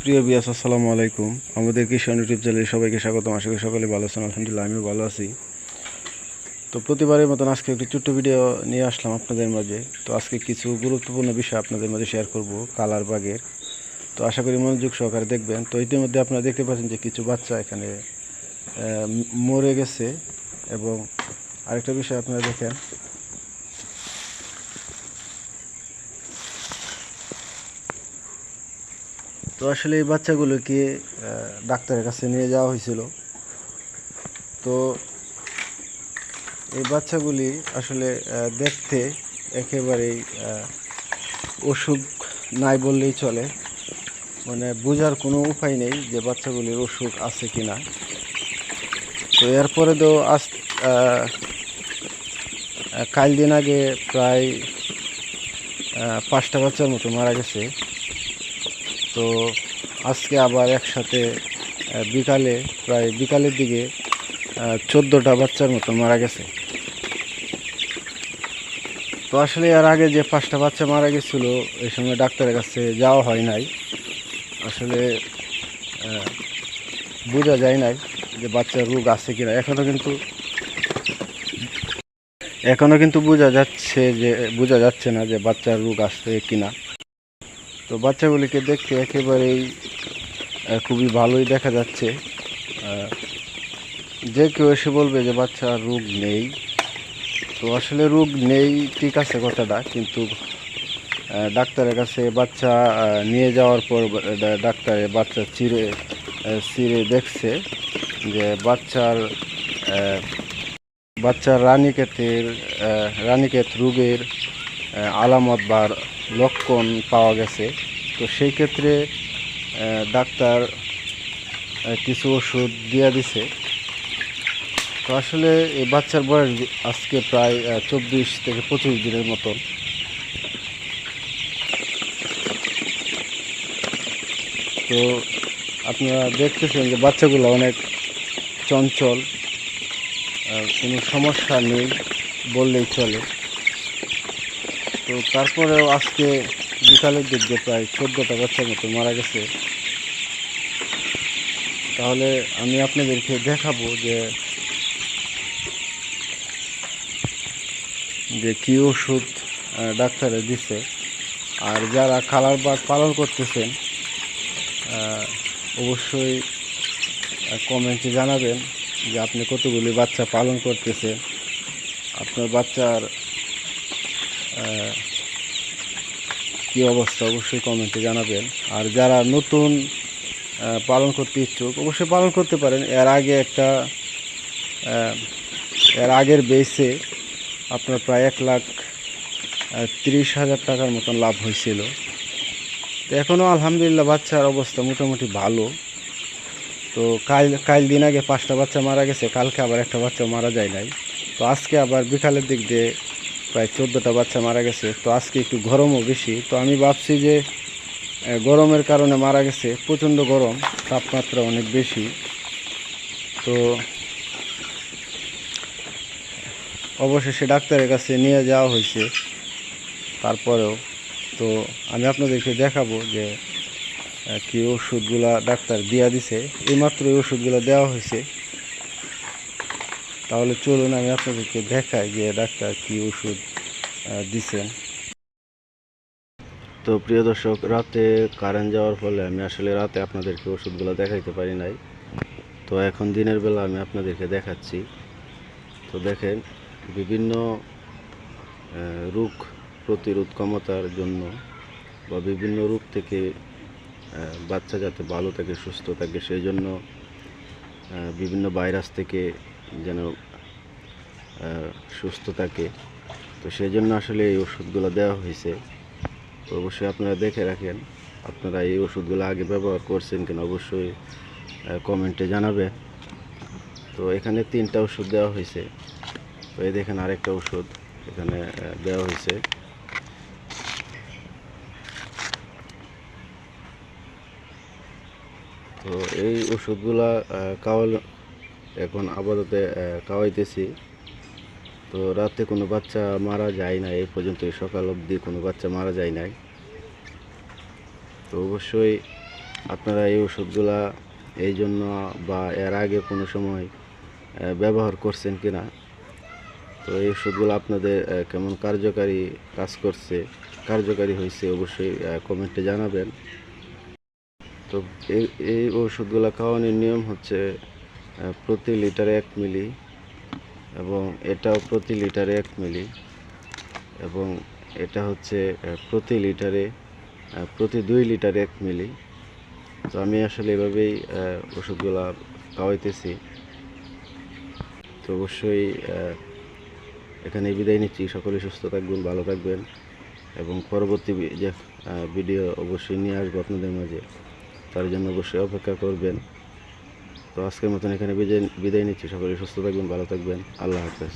প্রিয় বিয়াস আসসালামু আলাইকুম। আমাদের কিষান ইউটিউব চ্যানেলে সবাইকে স্বাগতম। আশা করি সকলে ভালো আছেন। আলহামদুলিল্লাহ, আমিও ভালো আছি। তো প্রতিবারের মতন আজকে একটি ছোট্ট ভিডিও নিয়ে আসলাম আপনাদের মাঝে। তো আজকে কিছু গুরুত্বপূর্ণ বিষয় আপনাদের মাঝে শেয়ার করব, কালার বাগের। তো আশা করি মনোযোগ সহকারে দেখবেন। তো ইতিমধ্যে আপনারা দেখতে পাচ্ছেন যে কিছু বাচ্চা এখানে মরে গেছে। এবং আরেকটা বিষয় আপনারা দেখেন তো আসলে এই বাচ্চাগুলোকে ডাক্তারের কাছে নিয়ে যাওয়া হয়েছিল। তো এই বাচ্চাগুলি আসলে দেখতে একেবারেই অসুখ নাই বললেই চলে। মানে বোঝার কোনো উপায় নেই যে বাচ্চাগুলির অসুখ আছে কি না তো এরপরে তো আজ কাল দিন আগে প্রায় পাঁচটা বাচ্চার মতো মারা গেছে। তো আজকে আবার একসাথে বিকালে, প্রায় বিকালের দিকে চোদ্দোটা বাচ্চার মতো মারা গেছে। তো আসলে এর আগে যে পাঁচটা বাচ্চা মারা গেছিল এই সময় ডাক্তারের কাছে যাওয়া হয় নাই। আসলে বোঝা যায় নাই যে বাচ্চার রোগ আছে কিনা। এখনও কিন্তু এখনও কিন্তু বোঝা যাচ্ছে যে, বোঝা যাচ্ছে না যে বাচ্চার রোগ আছে কিনা। তো বাচ্চাগুলিকে দেখতে একেবারেই খুবই ভালোই দেখা যাচ্ছে। যে কেউ এসে বলবে যে বাচ্চার রোগ নেই তো আসলে রোগ নেই ঠিক আছে কথাটা কিন্তু ডাক্তারের কাছে বাচ্চা নিয়ে যাওয়ার পর ডাক্তারে বাচ্চা চিরে চিরে দেখছে যে বাচ্চার বাচ্চার রানীক্ষেতের আহ, রানীক্ষেত রোগের আলামত বা লক্ষণ পাওয়া গেছে। তো সেই ক্ষেত্রে ডাক্তার কিছু ওষুধ দিয়ে দিছে। তো আসলে এই বাচ্চার বয়স আজকে প্রায় চব্বিশ থেকে পঁচিশ দিনের মতন তো আপনারা দেখতেছেন যে বাচ্চাগুলো অনেক চঞ্চল কোনো সমস্যা নেই বললেই চলে। তো তারপরেও আজকে বিকালের দিক প্রায় চোদ্দোটা বাচ্চার মতো মারা গেছে। তাহলে আমি আপনাদেরকে দেখাবো যে যে কী ওষুধ ডাক্তারে দিছে। আর যারা কালার বাগ পালন করতেছেন অবশ্যই কমেন্টে জানাবেন যে আপনি কতগুলি বাচ্চা পালন করতেছেন। আপনার বাচ্চার কী অবস্থা, অবশ্যই কমেন্টে জানাবেন। আর যারা নতুন পালন করতে ইচ্ছুক, অবশ্যই পালন করতে পারেন। এর আগে একটা এর আগের বেসে আপনার প্রায় এক লাখ তিরিশ হাজার টাকার মতন লাভ হয়েছিল। তো এখনও আলহামদুলিল্লাহ বাচ্চার অবস্থা মোটামুটি ভালো। তো কাল কাল দিন আগে পাঁচটা বাচ্চা মারা গেছে, কালকে আবার একটা বাচ্চা মারা যায় নাই। তো আজকে আবার বিকালের দিক দিয়ে প্রায় চোদ্দোটা বাচ্চা মারা গেছে। তো আজকে একটু গরমও বেশি। তো আমি ভাবছি যে গরমের কারণে মারা গেছে, প্রচণ্ড গরম, তাপমাত্রা অনেক বেশি। তো অবশেষে ডাক্তারের কাছে নিয়ে যাওয়া হয়েছে। তারপরেও, তো আমি আপনাদেরকে দেখাবো যে কি ওষুধগুলা ডাক্তার দিয়া দিছে। এইমাত্র এই ওষুধগুলো দেওয়া হয়েছে। তাহলে চলুন আমি আপনাদেরকে দেখাই যে ডাক্তার কি ওষুধ দিছেন তো প্রিয় দর্শক, রাতে কারেন্ট যাওয়ার ফলে আমি আসলে রাতে আপনাদেরকে ওষুধগুলো দেখাইতে পারি নাই। তো এখন দিনের বেলা আমি আপনাদেরকে দেখাচ্ছি। তো দেখেন, বিভিন্ন রোগ প্রতিরোধ ক্ষমতার জন্য বা বিভিন্ন রোগ থেকে বাচ্চা যাতে ভালো থাকে, সুস্থ থাকে, সেই জন্য বিভিন্ন ভাইরাস থেকে যেন সুস্থ থাকে। তো সেই জন্য আসলে এই ওষুধগুলো দেওয়া হয়েছে। অবশ্যই আপনারা দেখে রাখেন আপনারা এই ওষুধগুলো আগে ব্যবহার করছেন কিনা অবশ্যই কমেন্টে জানাবেন। তো এখানে তিনটা ওষুধ দেওয়া হয়েছে। তো এই দেখেন আরেকটা ওষুধ এখানে দেওয়া হয়েছে। তো এই ওষুধগুলা আহ, খাওয়াল এখন আপাতত খাওয়াইতেছি। তো রাতে কোনো বাচ্চা মারা যায় না, এই পর্যন্ত সকাল অবধি কোনো বাচ্চা মারা যায় নাই। তো অবশ্যই আপনারা এই ওষুধগুলা এই জন্য বা এর আগে কোনো সময় ব্যবহার করছেন কি না তো এই ওষুধগুলো আপনাদের কেমন কার্যকারী কাজ করছে, কার্যকারী হয়েছে অবশ্যই কমেন্টে জানাবেন। তো এই এই ওষুধগুলো খাওয়ানোর নিয়ম হচ্ছে প্রতি লিটারে এক মিলি এবং এটাও প্রতি লিটারে এক মিলি এবং এটা হচ্ছে প্রতি লিটারে প্রতি দুই লিটারে এক মিলি। তো আমি আসলে এভাবেই ওষুধগুলো খাওয়াইতেছি। তো অবশ্যই এখানে বিদায় নিচ্ছি। সকলে সুস্থ থাকবেন, ভালো থাকবেন এবং পরবর্তী যে ভিডিও অবশ্যই নিয়ে আসব আপনাদের মাঝে। তার জন্য অবশ্যই অপেক্ষা করবেন। তো আজকের মতন এখানে বিদায় বিদায় নিচ্ছি। সকলে সুস্থ থাকবেন ভালো থাকবেন। আল্লাহ হাফেজ।